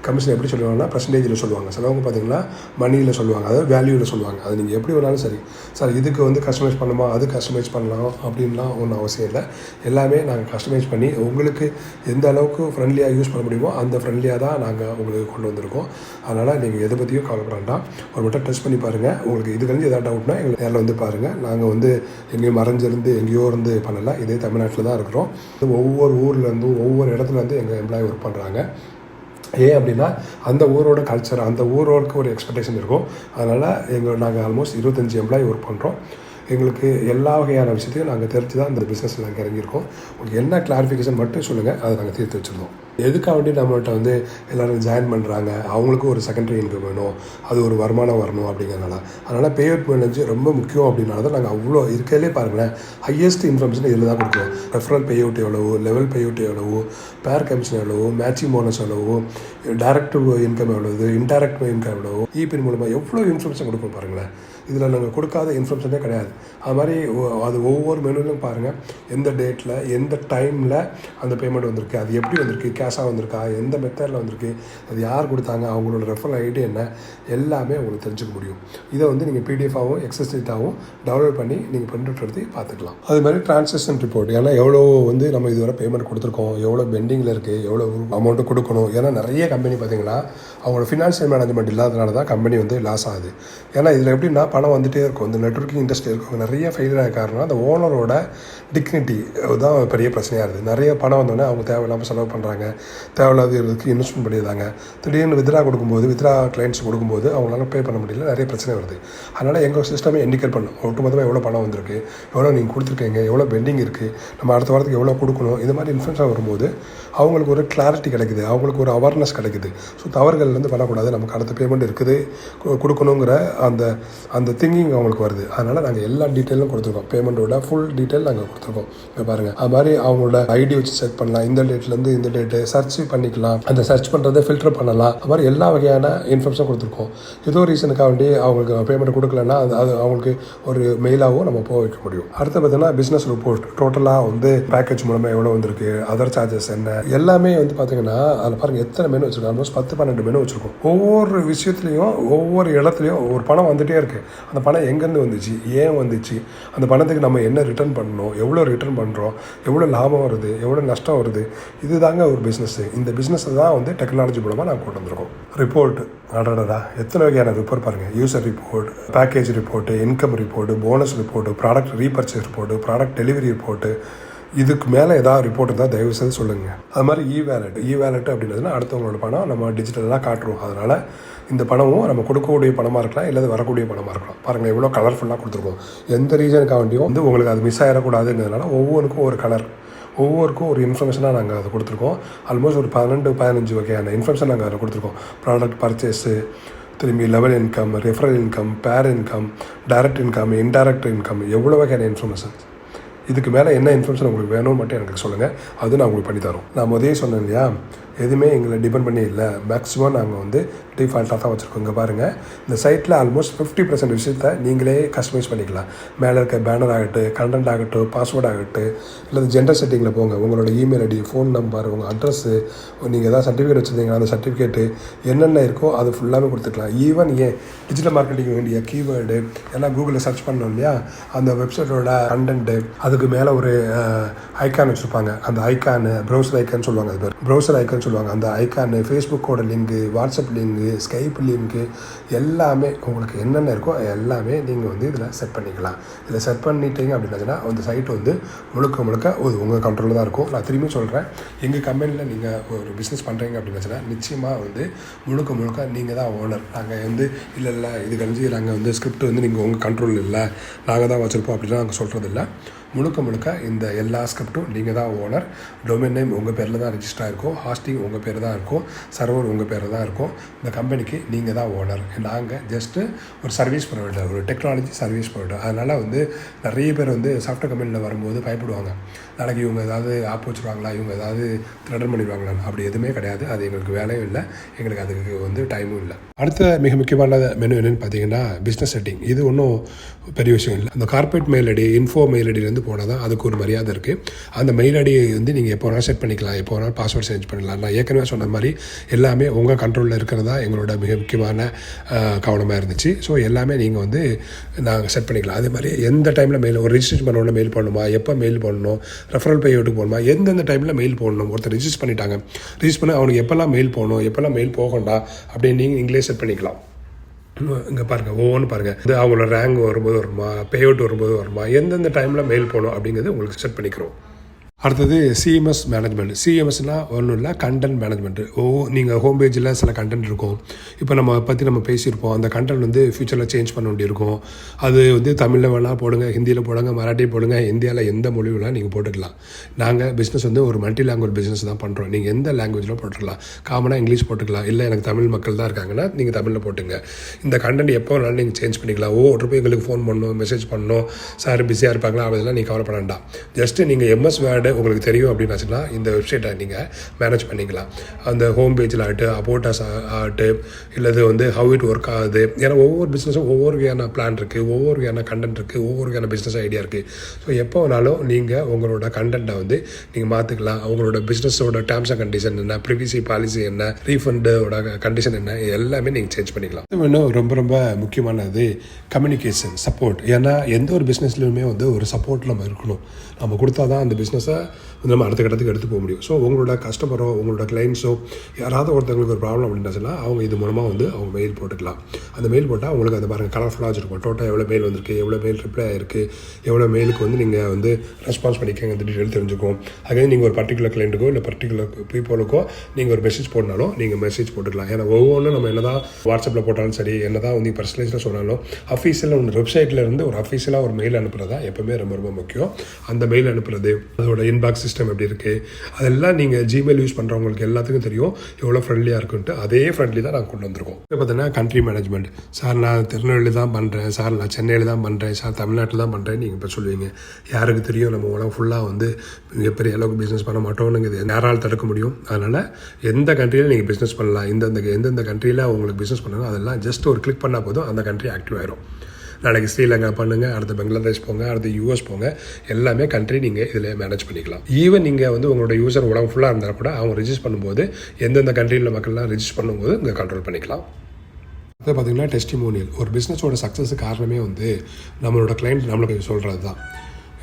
கமிஷன் எப்படி சொல்லுவாங்கன்னா பர்சன்டேஜில் சொல்லுவாங்க. சிலவங்க பார்த்தீங்கன்னா மணியில் சொல்லுவாங்க. அதாவது வேல்யூவில் சொல்லுவாங்க. அது நீங்கள் எப்படி வேணாலும் சரி. சார் இதுக்கு வந்து கஸ்டமைஸ் பண்ணுமா? அது கஸ்டமைஸ் பண்ணலாம் அப்படின்லாம் ஒன்றும் அவசியம் இல்லை. எல்லாமே நாங்கள் கஸ்டமைஸ் பண்ணி உங்களுக்கு எந்த அளவுக்கு ஃப்ரெண்ட்லியாக யூஸ் பண்ண முடியுமோ அந்த ஃப்ரெண்ட்லியாக தான் நாங்கள் உங்களுக்கு கொண்டு வந்திருக்கோம். அதனால் நீங்கள் எதை பற்றியும் கவலைப்பட வேண்டாம். ஒரு மட்டும் டெஸ்ட் பண்ணி பாருங்கள் உங்களுக்கு இது கழிஞ்சு எதாவது டவுட்னா எங்களுக்கு நேரில் வந்து பாருங்கள் நாங்கள் வந்து எங்கேயும் மறைஞ்சிருந்து எங்கேயோ இருந்து பண்ணலை. இதே தமிழ்நாட்டில் தான் இருக்கிறோம். ஒவ்வொரு ஊர்லேருந்தும் ஒவ்வொரு இடத்துல இருந்து எங்கள் எம்ப்ளாயி ஒர்க் பண்ணுறாங்க ஏன் அப்படின்னா அந்த ஊரோட கல்ச்சர் அந்த ஊரோருக்கு ஒரு எக்ஸ்பெக்டேஷன் இருக்கும். அதனால் எங்கள் நாங்கள் ஆல்மோஸ்ட் இருபத்தஞ்சி எம்ப்ளாயி ஒர்க் பண்ணுறோம் எங்களுக்கு எல்லா வகையான விஷயத்தையும் நாங்கள் தெரிஞ்சு தான் இந்த பிஸ்னஸில் நாங்கள் இறங்கியிருக்கோம். உங்களுக்கு என்ன கிளாரிஃபிகேஷன் மட்டும் சொல்லுங்கள் அதை நாங்கள் தீர்த்து வச்சுருந்தோம். எதுக்காக வேண்டி நம்மள்ட்ட வந்து எல்லோரும் ஜாயின் பண்ணுறாங்க அவங்களுக்கும் ஒரு செகண்டரி இன்கம் வேணும். அது ஒரு வருமானம் வரணும் அப்படிங்கிறனால அதனால் பேஅவுட் மேனேஜ் ரொம்ப முக்கியம் அப்படின்னால தான் நாங்கள் அவ்வளோ இருக்கையிலே பாருங்களேன் ஹையஸ்ட் இன்ஃபர்மேஷன் இதில் தான் கொடுக்குறோம். ரெஃபரல் பேஅவுட் எவ்வளவு லெவல் பேஅவுட் எவ்வளவு பேர் கமிஷன் எவ்வளவு மேட்சிங் போனஸ் எவ்வளவு டேரக்ட் இன்கம் எவ்வளவு இன்டைரக்ட் இன்கம் எவ்வளவு இபின் மூலமாக எவ்வளோ இன்ஃபர்மேஷன் கொடுப்போம் பாருங்களேன். இதில் நாங்கள் கொடுக்காத இன்ஃபர்மேஷனே கிடையாது. அது மாதிரி அது ஒவ்வொரு மெனுலையும் பாருங்கள் எந்த டேட்டில் எந்த டைமில் அந்த பேமெண்ட் வந்திருக்கு அது எப்படி வந்திருக்கு கேஷாக வந்திருக்கா எந்த மெத்தடில் வந்திருக்கு அது யார் கொடுத்தாங்க அவங்களோட ரெஃபரல் ஐடி என்ன எல்லாமே உங்களுக்கு தெரிஞ்சுக்க முடியும். இதை வந்து நீங்கள் பிடிஎஃபாகவும் எக்ஸசைட்டாகவும் டவுன்லோட் பண்ணி நீங்கள் பிரிண்ட் எடுத்து பார்த்துக்கலாம். அது மாதிரி டிரான்சாக்ஷன் ரிப்போர்ட் ஏன்னா எவ்வளோ வந்து நம்ம இதுவரை பேமெண்ட் கொடுத்துருக்கோம் எவ்வளோ பெண்டிங்கில் இருக்குது எவ்வளோ அமௌண்ட்டு கொடுக்கணும். ஏன்னா நிறைய கம்பெனி பார்த்தீங்கன்னா அவங்களோட ஃபினான்ஷியல் மேனேஜ்மெண்ட் இல்லாதனால தான் கம்பெனி வந்து லாஸ் ஆகுது. ஏன்னா இதில் எப்படின்னா பணம் வந்துகிட்டே இருக்கும். இந்த நெட்ஒர்க்கிங் இண்டஸ்ட்ரி இருக்கும் நிறைய ஃபெயிலியர் ஆக காரணம் அந்த ஓனரோட டிக்னிட்டி தான் பெரிய பிரச்சனையாக இருக்குது நிறைய பணம் வந்தோடனே அவங்க தேவையில்லாமல் செலவு பண்ணுறாங்க தேவையில்லாத இதுக்கு இன்வெஸ்ட்மெண்ட் பண்ணிடுறாங்க. திடீர்னு வித்ரா கொடுக்கும்போது வித்ரா கிளைண்ட்ஸ் கொடுக்கும்போது அவங்களால பே பண்ண முடியல. நிறைய பிரச்சனை வருது. அதனால் எங்கள் சிஸ்டமே இண்டிகேட் பண்ணும் ஒட்டுமொத்தமாக எவ்வளோ பணம் வந்திருக்கு எவ்வளோ நீங்கள் கொடுத்துருக்கீங்க எவ்வளோ பெண்டிங் இருக்குது நம்ம அடுத்த வாரத்துக்கு எவ்வளோ கொடுக்கணும் இது மாதிரி இன்ஃபர்மேஷன் வரும்போது அவங்களுக்கு ஒரு கிளாரிட்டி கிடைக்குது. அவங்களுக்கு ஒரு அவேர்னஸ் கிடைக்குது. ஸோ தவறுகள்லேருந்து பண்ணக்கூடாது நமக்கு அடுத்த பேமெண்ட் இருக்குது. கொடுக்கணுங்கிற அந்த அந்த திங்கிங் அவங்களுக்கு வருது. அதனால் நாங்கள் எல்லா டீட்டெயிலும் கொடுத்துருக்கோம். பேமெண்ட்டோட ஃபுல் டீட்டெயில் நாங்கள் கொடுத்துருக்கோம். இப்போ பாருங்கள் அது மாதிரி அவங்களோட ஐடி வச்சு செக் பண்ணலாம். இந்த டேட்லேருந்து இந்த டேட்டு சர்ச் பண்ணிக்கலாம். அந்த சர்ச் பண்ணுறதை ஃபில்டர் பண்ணலாம். அது மாதிரி எல்லா வகையான இன்ஃபர்மேஷன் கொடுத்துருக்கோம். ஏதோ ரீசனுக்காக வேண்டி அவங்களுக்கு பேமெண்ட் கொடுக்கலன்னா அது அது அவங்களுக்கு ஒரு மெயிலாகவும் நம்ம போக வைக்க முடியும். அடுத்து பார்த்தீங்கன்னா பிஸ்னஸ் ரிப்போர்ட் டோட்டலாக வந்து பேக்கேஜ் மூலமாக எவ்வளோ வந்திருக்கு? அதர் சார்ஜஸ் என்ன? எல்லாமே வந்து பார்த்தீங்கன்னா அதில் பாருங்கள் எத்தனை மெனு வச்சுருக்கோம் ஆல்மோஸ்ட் பத்து பன்னெண்டு மெனு வச்சுருக்கோம். ஒவ்வொரு விஷயத்துலையும் ஒவ்வொரு இடத்துலையும் ஒரு பணம் வந்துகிட்டே இருக்குது அந்த பணம் எங்கேருந்து வந்துச்சு? ஏன் வந்துச்சு? அந்த பணத்துக்கு நம்ம என்ன ரிட்டர்ன் பண்ணணும்? எவ்வளோ ரிட்டர்ன் பண்ணுறோம் எவ்வளோ லாபம் வருது? எவ்வளோ நஷ்டம் வருது? இதுதாங்க ஒரு பிஸ்னஸ்ஸு இந்த பிஸ்னஸை தான் வந்து டெக்னாலஜி மூலமாக நாங்கள் கொண்டு வந்திருக்கோம். ரிப்போர்ட் அடடடா. எத்தனை வகையான ரிப்போர்ட் பாருங்கள் user report package report income report bonus report product repurchase report product delivery report இதுக்கு மேலே ஏதாவது ரிப்போர்ட் இருந்தால் தயவு செய்து சொல்லுங்கள் அது மாதிரி இ வேலெட் இ வேலெட் அப்படின்றதுனா அடுத்தவங்களோட பணம் நம்ம டிஜிட்டலாக காட்டுறோம். அதனால் இந்த பணமும் நம்ம கொடுக்கக்கூடிய பணமாக இருக்கலாம் இல்லை வரக்கூடிய பணமாக இருக்கலாம். பாருங்கள் எவ்வளோ கலர்ஃபுல்லாக கொடுத்துருக்கோம். எந்த ரீசனுக்காக வேண்டியும் வந்து உங்களுக்கு அது மிஸ் ஆகிடக்கூடாதுன்றதுனால ஒவ்வொன்றுக்கும் ஒரு கலர் ஒவ்வொருக்கும் ஒரு இன்ஃபர்மேஷனாக நாங்கள் அதை கொடுத்துருக்கோம். ஆல்மோஸ்ட் ஒரு பன்னெண்டு பதினஞ்சு வகையான இன்ஃபர்மேஷன் நாங்கள் அதில் கொடுத்துருக்கோம். ப்ராடக்ட் பர்ச்சேஸு திரும்பி level income referral income pair income direct income indirect income எவ்வளோ வகையான இன்ஃபர்மேஷன் இதுக்கு மேலே என்ன இன்ஃபர்மேஷன் உங்களுக்கு வேணும்னு மட்டும் எனக்கு சொல்லுங்கள் அது நான் உங்களுக்கு பண்ணி தரோம் நான் முதலே சொன்னேன் இல்லையா? எதுவுமே எங்களை டிபெண்ட் பண்ணி இல்லை. மேக்ஸிமம் நாங்கள் வந்து டிஃபால்ட்டாக தான் வச்சுருக்கோம். இங்கே பாருங்கள் இந்த சைட்டில் ஆல்மோஸ்ட் ஃபிஃப்டி பர்சன்ட் விஷயத்தை நீங்களே கஸ்டமைஸ் பண்ணிக்கலாம். மேலே இருக்க பேனர் ஆகட்டும் கண்டென்ட் ஆகட்டும் பாஸ்வேர்ட் ஆகட்டும் இல்லை ஜென்டர் செட்டிங்கில் போங்க. உங்களோட இமெயில் ஐடி ஃபோன் நம்பர் உங்கள் அட்ரஸ்ஸு நீங்கள் ஏதாவது சர்டிஃபிகேட் வச்சுருந்தீங்கன்னா அந்த சர்டிஃபிகேட்டு என்னென்ன இருக்கோ அது ஃபுல்லாகவே கொடுத்துக்கலாம். ஈவன் ஏன் டிஜிட்டல் மார்க்கெட்டிங் வேண்டிய கீவேர்டு எல்லாம் கூகுளில் சர்ச் பண்ணோம் இல்லையா? அந்த வெப்சைட்டோட கண்டென்ட்டு அதுக்கு மேலே ஒரு ஐக்கான் வச்சுருப்பாங்க. அந்த ஐக்கானு ப்ரௌசர் ஐக்கான் சொல்லுவாங்க அது பேர். ப்ரௌசர் ஐக்கான் சொல்லுவாங்க. அந்த icon ஃபேஸ்புக்கோட link WhatsApp link Skype link எல்லாமே உங்களுக்கு என்னென்ன இருக்கோ எல்லாமே நீங்கள் வந்து இதில் செட் பண்ணிக்கலாம். இதில் செட் பண்ணிட்டீங்க அப்படின்னாச்சுன்னா அந்த சைட் வந்து முழுக்க முழுக்க ஒரு உங்கள் கண்ட்ரோலில் தான் இருக்கும். நான் திரும்பி சொல்கிறேன் எங்கள் கம்பெனியில் நீங்கள் ஒரு பிஸ்னஸ் பண்ணுறீங்க அப்படின்னாச்சுன்னா நிச்சயமாக வந்து முழுக்க முழுக்க நீங்கள் தான் ஓனர் நாங்கள் வந்து இல்லை இல்லை இது கழிஞ்சு நாங்கள் வந்து ஸ்கிரிப்ட் வந்து நீங்கள் உங்கள் கண்ட்ரோல் இல்லை. நாங்கள் தான் வச்சுருப்போம் அப்படிலாம் நாங்கள் சொல்கிறது முழுக்க முழுக்க இந்த எல்லா ஸ்கிரிப்டும் நீங்கள் தான் ஓனர் டொமைன் நேம் உங்கள் பேரில் தான் ரிஜிஸ்டர் இருக்கும். ஹாஸ்டிங் உங்கள் பேர் தான் இருக்கும். சர்வர் உங்கள் பேரில் தான் இருக்கும். இந்த கம்பெனிக்கு நீங்கள் தான் ஓனர் நாங்கள் ஜஸ்ட்டு ஒரு சர்வீஸ் ப்ரொவைடர் ஒரு டெக்னாலஜி சர்வீஸ் ப்ரொவைடர் அதனால் வந்து நிறைய பேர் வந்து சாஃப்ட்வேர் கம்பெனியில் வரும்போது பயப்படுவாங்க. நாளைக்கு இவங்க ஏதாவது ஆப் வச்சுருவாங்களா? இவங்க ஏதாவது த்ரெட்டன் பண்ணிடுவாங்களா? அப்படி எதுவுமே கிடையாது. அது எங்களுக்கு வேலையும் இல்லை. எங்களுக்கு அதுக்கு வந்து டைமும் இல்லை. அடுத்த மிக முக்கியமான மெனு என்னென்னு பார்த்தீங்கன்னா பிஸ்னஸ் செட்டிங் இது ஒன்றும் பெரிய விஷயம் இல்லை. அந்த corporate mail ID info mail ஐடியிலேருந்து போனால் தான் அதுக்கு ஒரு மரியாதை இருக்குது அந்த மெயில் ஐடியை வந்து நீங்கள் எப்போ வேணால் செட் பண்ணிக்கலாம். எப்போ வேணால் பாஸ்வேர்ட் சேஞ்ச் பண்ணலாம் நான் ஏற்கனவே சொன்ன மாதிரி எல்லாமே உங்கள் கண்ட்ரோலில் இருக்கிறதா எங்களோட மிக முக்கியமான கவனமாக இருந்துச்சு. ஸோ எல்லாமே நீங்கள் வந்து நாங்கள் செட் பண்ணிக்கலாம். அதே மாதிரி எந்த டைமில் மெயில் ஒரு ரிஜிஸ்டர் பண்ணணும்னா மெயில் பண்ணணுமா எப்போ மெயில் பண்ணணும் ரெஃபரல் பே போகணுமா? எந்தெந்த டைமில் மெயில் போடணும்? ஒருத்தர் ரிஜிஸ்டர் பண்ணிட்டாங்க. ரிஜிஸ்டர் பண்ண அவனுக்கு எப்போல்லாம் மெயில் போகணும்? எப்போல்லாம் மெயில் போகண்டா அப்படின்னு நீங்கள் நீங்களே செட் பண்ணிக்கலாம். இங்கே பாருங்கள் ஒவ்வொன்று பாருங்கள் இது அவங்களோட ரேங்க் வரும்போது வருமா பே அவுட் வரும்போது வருமா எந்தெந்த டைமில் மெயில் போகணும் அப்படிங்கிறது உங்களுக்கு செட் பண்ணிக்கிறோம். அடுத்தது சிஎம்எஸ் மேனேஜ்மெண்ட் சிஎம்எஸ்னால் ஒன்றும் இல்லை கண்டென்ட் மேனேஜ்மெண்ட் ஓ நீங்கள் ஹோம் பேஜில் சில கண்டென்ட் இருக்கும். இப்போ நம்ம பற்றி நம்ம பேசியிருப்போம். அந்த கண்டென்ட் வந்து ஃப்யூச்சரில் சேஞ்ச் பண்ண வேண்டியிருக்கும். அது வந்து தமிழில் வேணால் போடுங்க ஹிந்தியில் போடுங்க மராட்டி போடுங்க இந்தியாவில் எந்த மொழி வேணால் நீங்கள் போட்டுக்கலாம். நாங்கள் பிஸ்னஸ் வந்து ஒரு மல்டி லாங்குவேஜ் பிஸ்னஸ் தான் பண்ணுறோம் நீங்கள் எந்த லாங்குவேஜில் போட்டுக்கலாம். காமனாக இங்கிலீஷ் போட்டுக்கலாம். இல்லை எனக்கு தமிழ் மக்கள் தான் இருக்காங்கன்னா நீங்கள் தமிழில் போட்டுங்க. இந்த கண்டென்ட் எப்போ வேணாலும் நீங்கள் சேஞ்ச் பண்ணிக்கலாம். ஒவ்வொரு போய் எங்களுக்கு ஃபோன் பண்ணணும் மெசேஜ் பண்ணணும். சார் பிஸியாக இருப்பாங்களா? அதெல்லாம் நீங்கள் கவலைப்பட வேண்டாம். ஜஸ்ட்டு நீங்கள் எம்எஸ் வேர்டு உங்களுக்கு தெரியும் அப்படின்னு வச்சுன்னா இந்த வெப்சைட்டை நீங்கள் மேனேஜ் பண்ணிக்கலாம். அந்த ஹோம் பேஜில் ஆகிட்டு அபோட்டாஸ் ஆகிட்டு இல்லது வந்து ஹவு இட் ஒர்க் ஆகுது. ஏன்னா ஒவ்வொரு பிஸ்னஸும் ஒவ்வொரு வகையான பிளான் இருக்குது ஒவ்வொரு வகையான கண்டென்ட் இருக்குது ஒவ்வொரு வகையான பிஸ்னஸ் ஐடியா இருக்குது ஸோ எப்போ வேணாலும் நீங்கள் உங்களோட கண்டென்ட்டை வந்து நீங்கள் மாற்றிக்கலாம் அவங்களோட பிஸ்னஸோட டேர்ம்ஸ் அண்ட் கண்டிஷன் என்ன ப்ரிவிசி பாலிசி என்ன ரீஃபண்டோட கண்டிஷன் என்ன எல்லாமே நீங்கள் சேஞ்ச் பண்ணிக்கலாம். இது இன்னும் ரொம்ப ரொம்ப முக்கியமானது கம்யூனிகேஷன் சப்போர்ட் ஏன்னா எந்த ஒரு பிஸ்னஸ்லையுமே வந்து ஒரு சப்போர்ட் நம்ம இருக்கணும். நம்ம கொடுத்தா தான் அந்த பிஸ்னஸை வந்து நம்ம அடுத்த கட்டத்துக்கு எடுத்து போக முடியும். ஸோ உங்களோட கஸ்டமரோ உங்களோட கிளைண்ட்ஸோ யாராவது ஒருத்தவங்களுக்கு ஒரு ப்ராப்ளம் அப்படின்னா அவங்க இது மூலமாக வந்து அவங்க மெயில் போட்டுக்கலாம். அந்த மெயில் போட்டால் உங்களுக்கு அந்த பாருங்கள் கலர்ஃபுல்லாக வச்சுருக்கும். டோட்டல் எவ்வளோ மெயில் வந்திருக்கு எவ்வளோ மெயில் ரிப்ளை ஆயிருக்கு எவ்வளோ மெயிலுக்கு வந்து நீங்கள் வந்து ரெஸ்பான்ஸ் பண்ணிக்கங்க அந்த டீட்டெயில் தெரிஞ்சுக்கும். அதே நீங்கள் ஒரு பர்டிகுலர் கிளைண்ட்டுக்கோ இல்லை பர்டிகுலர் பீப்புளுக்கோ நீங்கள் ஒரு மெசேஜ் போடனாலும் நீங்கள் மெசேஜ் போட்டுக்கலாம். ஏன்னா ஒவ்வொன்றும் நம்ம என்ன தான் வாட்ஸ்அப்பில் போட்டாலும் சரி என்ன தான் வந்து பர்சனலைஸில் சொன்னாலும் அஃபீஷியலாக ஒன்று வெப்சைட்டில் இருந்து ஒரு அஃபீஷியலாக ஒரு மெயில் அனுப்புகிறதா எப்பவுமே ரொம்ப ரொம்ப முக்கியம். அந்த மெயில் அனுப்புறது அதோட இன்பாக்ஸ் சிஸ்டம் எப்படி இருக்குது அதெல்லாம் நீங்கள் ஜிமெயில் யூஸ் பண்ணுறவங்களுக்கு எல்லாத்துக்கும் தெரியும். எவ்வளோ ஃப்ரெண்ட்லியாக இருக்குன்ட்டு. அதே ஃப்ரெண்ட்லி தான் நாங்கள் கொண்டு வந்திருக்கோம். இப்போ பார்த்தீங்கன்னா கண்ட்ரி மேனேஜ்மெண்ட் சார் நான் திருநெல்வேலி தான் பண்ணுறேன் சார் நான் சென்னையில் தான் பண்ணுறேன் சார் தமிழ்நாட்டில் தான் பண்ணுறேன் நீங்கள் இப்போ சொல்லுவீங்க. யாருக்கு தெரியும்? நம்ம உலகம் ஃபுல்லாக வந்து மிகப்பெரிய அளவுக்கு பிஸ்னஸ் பண்ண மாட்டோம்னுங்கிறது நேரால் தடுக்க முடியும்? அதனால் எந்த கண்ட்ரியில் நீங்கள் பிஸ்னஸ் பண்ணலாம்? எந்தெந்த எந்தெந்த கண்ட்ரியில் உங்களுக்கு பிஸ்னஸ் பண்ணணும் அதெல்லாம் ஜஸ்ட் ஒரு கிளிக் பண்ணால் போதும். அந்த கண்ட்ரி ஆக்டிவ் ஆயிரும். நாளைக்கு ஸ்ரீலங்கா பண்ணுங்கள் அடுத்து பங்களாதேஷ் போங்க அடுத்து யூஎஸ் போங்க. எல்லாமே கண்ட்ரி நீங்கள் இதில் மேனேஜ் பண்ணிக்கலாம். ஈவன் நீங்கள் வந்து உங்களோட யூசர் உலகம் ஃபுல்லாக இருந்தால் கூட அவங்க ரிஜிஸ்டர் பண்ணும்போது எந்தெந்த கண்ட்ரியில் மக்கள்லாம் ரிஜிஸ்டர் பண்ணும்போது இங்கே கண்ட்ரோல் பண்ணிக்கலாம். அது பார்த்திங்கன்னா டெஸ்டிமோனியல் ஒரு பிஸ்னஸோட சக்ஸஸ் காரணமே வந்து நம்மளோட கிளைண்ட் நம்மளுக்கு சொல்கிறது தான்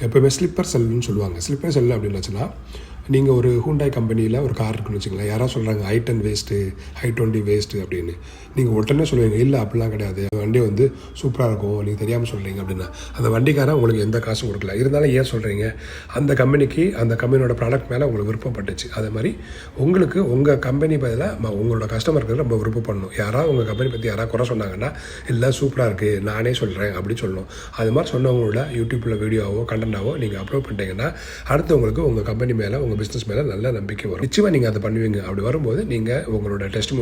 எப்போவுமே ஸ்லிப்பர் செல்லுன்னு சொல்லுவாங்க. ஸ்லிப்பர் செல் அப்படின்னாச்சுன்னா நீங்கள் ஒரு ஹூண்டாய் கம்பெனியில் ஒரு கார் இருக்குன்னு வச்சுங்களேன் யாராவது சொல்கிறாங்க I ten waste I twenty waste அப்படின்னு. நீங்கள் உடனே சொல்லுவீங்க இல்லை அப்படிலாம் கிடையாது. வண்டி வந்து சூப்பராக இருக்கும். நீங்கள் தெரியாமல் சொல்கிறீங்க அப்படின்னா. அந்த வண்டிக்காரன் உங்களுக்கு எந்த காசும் கொடுக்கல. இருந்தாலும் ஏன் சொல்கிறீங்க அந்த கம்பெனிக்கு அந்த கம்பெனியோட ப்ராடக்ட் மேலே உங்களுக்கு விருப்பப்பட்டுச்சு. அதே மாதிரி உங்களுக்கு உங்கள் கம்பெனி பதிலாக உங்களோட கஸ்டமருக்கு ரொம்ப விருப்பம் பண்ணணும் யாராவது உங்கள் கம்பெனி பற்றி யாராவது குறை சொன்னாங்கன்னா இல்லை சூப்பராக இருக்குது நானே சொல்கிறேன் அப்படி சொல்லணும். அது மாதிரி சொன்னவங்களோட யூடியூப்பில் வீடியோவோ கண்டென்ட்டாவோ நீங்கள் அப்லோட் பண்ணிட்டீங்கன்னா அடுத்து உங்களுக்கு உங்கள் கம்பெனி மேலே உங்கள் பிஸ்னஸ் மேலே நல்ல நம்பிக்கை வரும். நிச்சயமாக நீங்கள் அதை பண்ணுவீங்க. அப்படி வரும்போது நீங்கள் உங்களோட டெஸ்ட்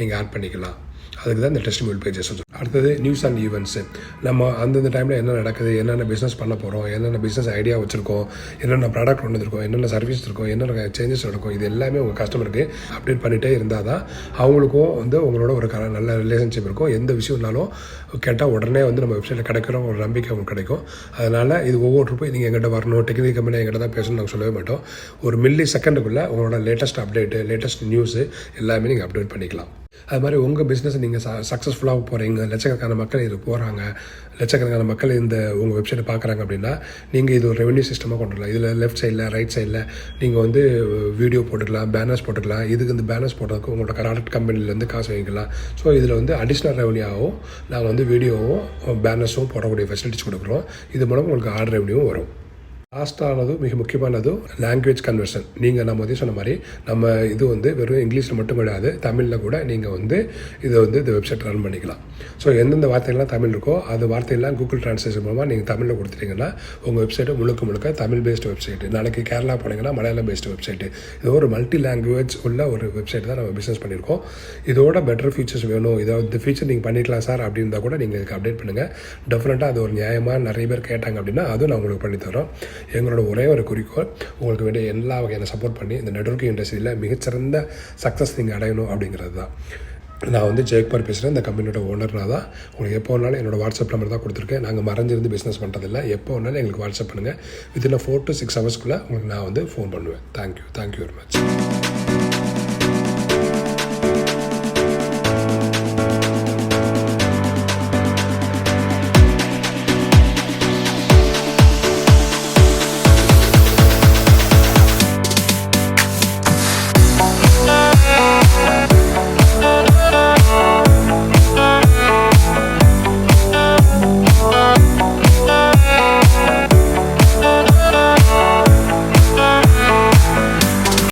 நீங்கள் ஆட் பண்ணிக்கலாம். அதுக்கு தான் இந்த டெஸ்டிமோல் பேஜஸ் அடுத்தது நியூஸ் அண்ட் ஈவெண்ட்ஸு நம்ம அந்தந்த டைமில் என்ன நடக்குது என்னென்ன பிஸ்னஸ் பண்ண போகிறோம் என்னென்ன பிஸ்னஸ் ஐடியா வச்சுருக்கோம் என்னென்ன ப்ராடக்ட் கொண்டு வந்திருக்கோம் என்னென்ன சர்வீஸ் இருக்கும் என்னென்ன சேஞ்சஸ் நடக்கும் இது எல்லாமே உங்கள் கஸ்டமருக்கு அப்டேட் பண்ணிகிட்டே இருந்தால் தான் அவங்களுக்கும் வந்து உங்களோட ஒரு க நல்ல ரிலேஷன்ஷிப் இருக்கும். எந்த விஷயம்னாலும் கேட்டால் உடனே வந்து நம்ம வெப்சைட்டில் கிடைக்கிறோம் ஒரு நம்பிக்கை அவங்களுக்கு கிடைக்கும். அதனால் இது ஒவ்வொரு நீங்கள் எங்கிட்ட வரணும் டெக்னிக் கம்பெனி எங்கிட்ட தான் பேசணும்னு நாங்கள் சொல்லவே மாட்டோம். ஒரு மில்லி செகண்டுக்குள்ளே உங்களோட லேட்டஸ்ட் அப்டேட்டு லேட்டஸ்ட் நியூஸு எல்லாமே நீங்கள் அப்டேட் பண்ணிக்கலாம். அது மாதிரி உங்கள் பிஸ்னஸ் நீங்கள் ச சக்ஸஸ்ஃபுல்லாக போகிறீங்க லட்சக்கணக்கான மக்கள் இது போகிறாங்க லட்சக்கணக்கான மக்கள் இந்த உங்கள் வெப்சைட்டை பார்க்குறாங்க அப்படின்னா நீங்கள் இது ஒரு ரெவன்யூ சிஸ்டமாக கொண்டு வரலாம். இதில் லெஃப்ட் சைடில் ரைட் சைடில் நீங்கள் வந்து வீடியோ போட்டுக்கலாம் பேனர்ஸ் போட்டுக்கலாம். இதுக்கு இந்த பேனர்ஸ் போட்டதுக்கு உங்களோட ப்ராடக்ட் கம்பெனிலேருந்து காசு வாங்கிக்கலாம். ஸோ இதில் வந்து அடிஷ்னல் ரெவன்யூவாகவும் நாங்கள் வந்து வீடியோவும் பேனர்ஸும் போடக்கூடிய ஃபெசிலிட்டிஸ் கொடுக்குறோம். இது மூலம் உங்களுக்கு ஆர்டர் ரெவன்யூவும் வரும். லாஸ்டானது மிக முக்கியமானது லாங்குவேஜ் கன்வர்ஷன் நீங்கள் நம்ம வந்து சொன்ன மாதிரி நம்ம இது வந்து வெறும் இங்கிலீஷில் மட்டும் கிடையாது தமிழில் கூட நீங்கள் வந்து இதை வந்து இந்த வெப்சைட் ரன் பண்ணிக்கலாம். ஸோ எந்தெந்த வார்த்தைகள்லாம் தமிழ் இருக்கோ அந்த வார்த்தையெல்லாம் கூகுள் டிரான்ஸ்லேஷன் மூலமாக நீங்கள் தமிழில் கொடுத்துட்டீங்கன்னா உங்கள் வெப்சைட்டு முழுக்க முழுக்க தமிழ் பேஸ்டு வெப்சைட்டு நாளைக்கு கேரளா போனீங்கன்னா மலையாளம் பேஸ்டு வெப்சைட்டு இது ஒரு மல்டி லாங்குவேஜ் உள்ள ஒரு வெப்சைட் தான் நம்ம பிஸ்னஸ் பண்ணியிருக்கோம். இதோட பெட்டர் ஃபீச்சர்ஸ் வேணும். இதை இந்த ஃபீச்சர் நீங்கள் பண்ணிக்கலாம் சார் அப்படின்னா கூட நீங்கள் இதுக்கு அப்டேட் பண்ணுங்கள் டெஃபினட்டாக அது ஒரு நியாயமாக நிறைய பேர் கேட்டாங்க அப்படின்னா அதுவும் நான் உங்களுக்கு பண்ணி தரோம் எங்களோட ஒரே ஒரு குறிக்கோள் உங்களுக்கு வேண்டிய எல்லா வகையான சப்போர்ட் பண்ணி இந்த நெட்ஒர்க்கிங் இண்டஸ்ட்ரியில் மிகச்சிறந்த சக்ஸஸ் நீங்கள் அடையணும் அப்படிங்கிறது தான். நான் வந்து ஜெயக்குமார் பேசுகிறேன் இந்த கம்பெனியோட ஓனர்னா தான். உங்களுக்கு எப்போ வேணாலும் என்னோடய வாட்ஸ்அப் நம்பர் தான் கொடுத்துருக்கேன். நாங்கள் மறைஞ்சிருந்து பிஸ்னஸ் பண்ணுறதில்ல எப்போ வேணாலும் எங்களுக்கு வாட்ஸ்அப் பண்ணுங்கள் வித்தின் ஃபோர் டு சிக்ஸ் ஹவர்ஸ்க்குள்ளே உங்களுக்கு நான் வந்து ஃபோன் பண்ணுவேன். Thank you thank you very much